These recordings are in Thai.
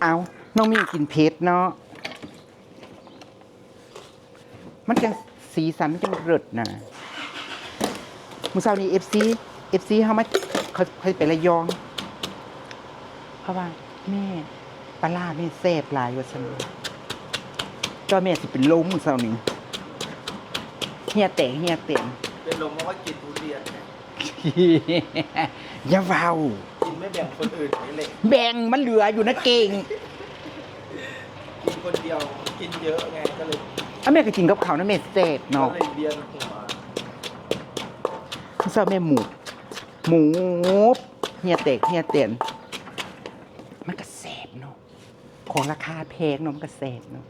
เอาน้องมีกินเผ็ดเนาะ มันจังสีสันมันจังเริดนะมื้อเช้านี้ FC FC เฮามาเขาเขาไประยอง เพราะว่า แม่ปลาร้าแม่แซ่บหลายว่าซั่นจอแม่สิเป็นลมมื้อเช้านี้เฮียแตกเฮียเต็มเป็นลมเพราะว่ากินทุเรียนไงอย่าเว้ากิน ไม่แบ่งคนอื่นนี่เลยแบ่งมันเหลืออยู่นะเก่งกินคนเดียวกินเยอะไงก็เลยอะแม่ก็กินกับข้าวนะแม่แซ่บก็เนาะเลยเบียนหัวมื้อเช้าแม่หมู หมูเฮียเตกเฮียเตียนมันก็แซ่บเนาะของราคาแพงเนาะมันก็แซ่บเนาะ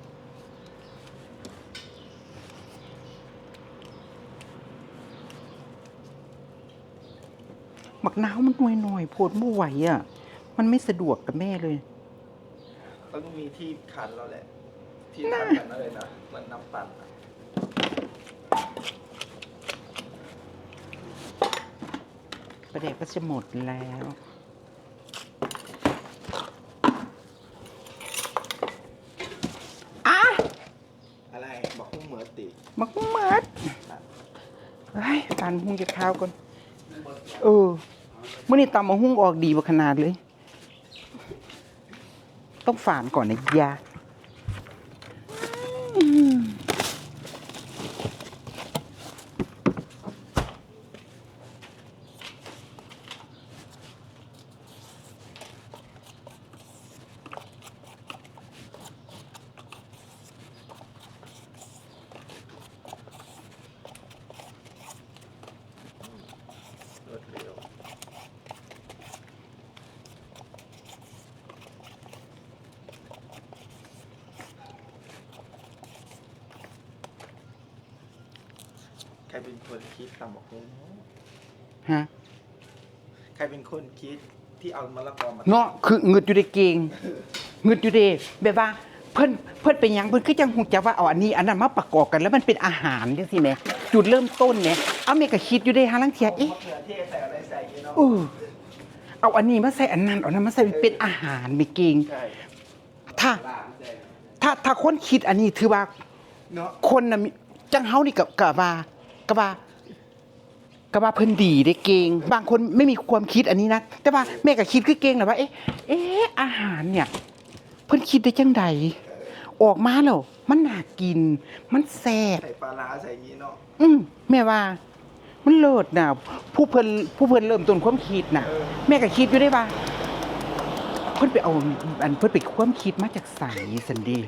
หมักน้าวมันหน่วยหน่อยๆโพดไม่ไหวอะ มันไม่สะดวกกับแม่เลย ต้องมีที่คันแล้วแหละ ที่คันกันอะไรนะเหมือนน้ำปั่นอะประเด็กก็จะหมดแล้ว อะอะไรบอกหุ้มเหมือติมักมัดเฮ้ยตันหุ้งจะข้าวก่อน เออ เมื่อนี้ตำมาหุ้งออกดีกว่าขนาดเลย ต้องฝานก่อนนะยา รเป็นคนคิดตำบอกหุ้มฮะใครเป็นคนคิดที่เอามะละกอมาเนาะคือเงึดอยู่ในเกงเงึดอยู่เดแบบว่าเพิ่นเพิ่นเป็นหยังเพิ่นคือจังหูจักว่าเอาอันนี้อันนั้นมาประกอบกันแล้วมันเป็นอาหารจังซี่แหมจุดเริ่มต้นเนี่ยเอาเมก็คิดอยู่เด้หาลังเทียเอ๊ะ มะเขือเทศใส่อะไรใส่เนาะเออเอาอันนี้มาใส่อันนั้นเอาอันนั้นมาใส่เป็นอาหารไม่เก่ง ใช่ถ้าถ้าถ้าคนคิดอันนี้ถือว่าเนาะคนน่ะมีจังเฮานี่กับกับว่า กับว่ากับว่าเพิ่นดีได้เก่งบางคนไม่มีความคิดอันนี้นะแต่ว่าแม่ก็คิดคือเก่งนะว่าเอ๊ะเอ๊ะอาหารเนี่ย เพิ่นคิดได้จังใดออกมาแล้วมันน่ากิน มันแซ่บใส่ปลาร้าใส่อย่างนี้เนาะอืมแม่ว่า มันเลิศนะผู้เพิ่นผู้เพิ่นเริ่มต้นความคิดน่ะเออแม่ก็คิดอยู่ได้ว่า เพิ่นไปเอาอันเพิ่นไปความคิดมาจากไสสันเดี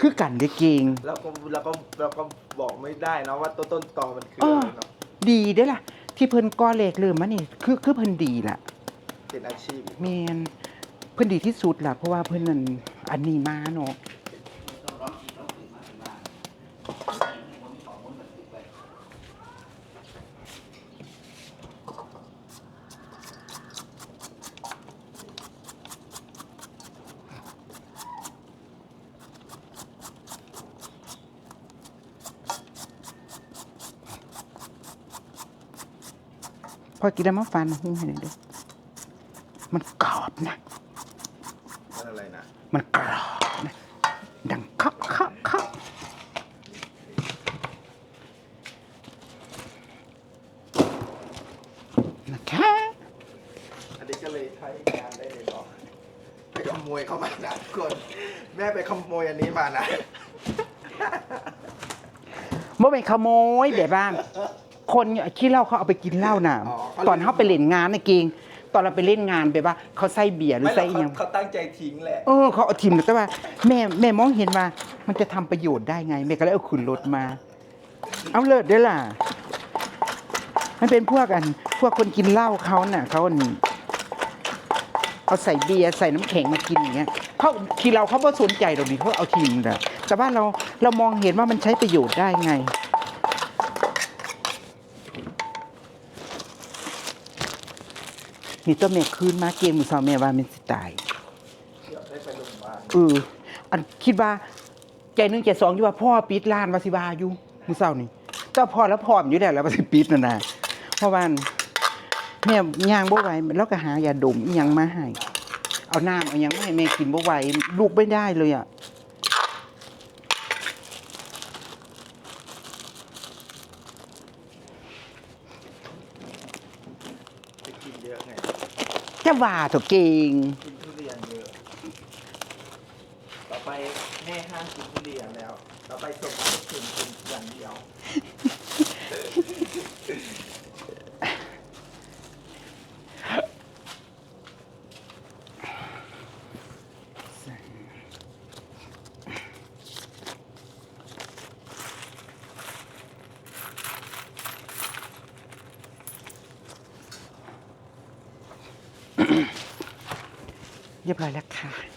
คือกันเด้เก่ง แล้วก็แล้วก็แล้วก็บอกไม่ได้นะว่าต้นต้นตอมันคือเออะอไรเนาะดีเด้อล่ะ ที่เพิ่นก่อเลขเริ่มมานี่คือคือเพิ่นดีล่ะเป็นอาชีพ แม่นเพิ่นดีที่สุดล่ะ เพราะว่าเพิ่นนั่นอันนี้มาเนาะ พอกินแล้วมาฟันหุ้งให้หน่อยเด้อมันกรอบนะ มันอะไรนะ มันกรอบนะ ดังเคาะเคาะเคาะนะคะอันนี้ก็เลยใช้งานได้เลยเนาะไปขโมยเข้ามานะทุกคนแม่ไปขโมยอันนี้มานะ เมื่อเป็นขโมยแบบว่า คนขี้เหล้าเขาเอาไปกินเหล้าน่ะตอนเขาไปเล่นงานนะเกงตอนเราไปเล่นงานแบบว่าเขาใส่เบียร์หรือไม่หรใส่อกอเขาหยังเขาตั้งใจทิ้งแหละ เออเขาเอาทิมแต่ว่าแม่แม่มองเห็นว่า มันจะทำประโยชน์ได้ไง แม่ก็เลยเอาขึ้นรถมา เอาเลิศด้วยล่ะ มันเป็นพวกอัน พวกคนกินเหล้าเขาน่ะเขาอันเอาใส่เบียร์ใส่น้ำแข็งมากินอย่างเงี้ยเขาทีเราเขาไม่สนใจหรอกนี่เขาเอาทิมแต่แต่ว่าเราเรามองเห็นว่ามันใช้ประโยชน์ได้ไง นี่ตัวแม่คืนมาเกมมือสาวแม่ว่ามันสิตายเอออันคิดว่า ใจหนึ่งใจสองอยู่ว่าพ่อปิดร้านวาสิบาอยู่มือเศร้านี่แต่พอแล้วพร้อมอยู่แล้วแล้ววาสิปิดนั่นนะเพราะว่าแม่ย่างบ่ไหวแล้วก็หายาดมอีหยังมาให้เอาน้ำเอาหยังไม่ให้แม่กินบ่ไหวลูกไม่ได้เลยอะ ไปกินเยอะไง จะว่าถูกจริง กินทุเรียนเยอะ ต่อไปแม่ห้ามกินทุเรียนแล้ว ต่อไปส่งให้ถึงกินอย่างเดียว เรียบร้อยแล้วค่ะ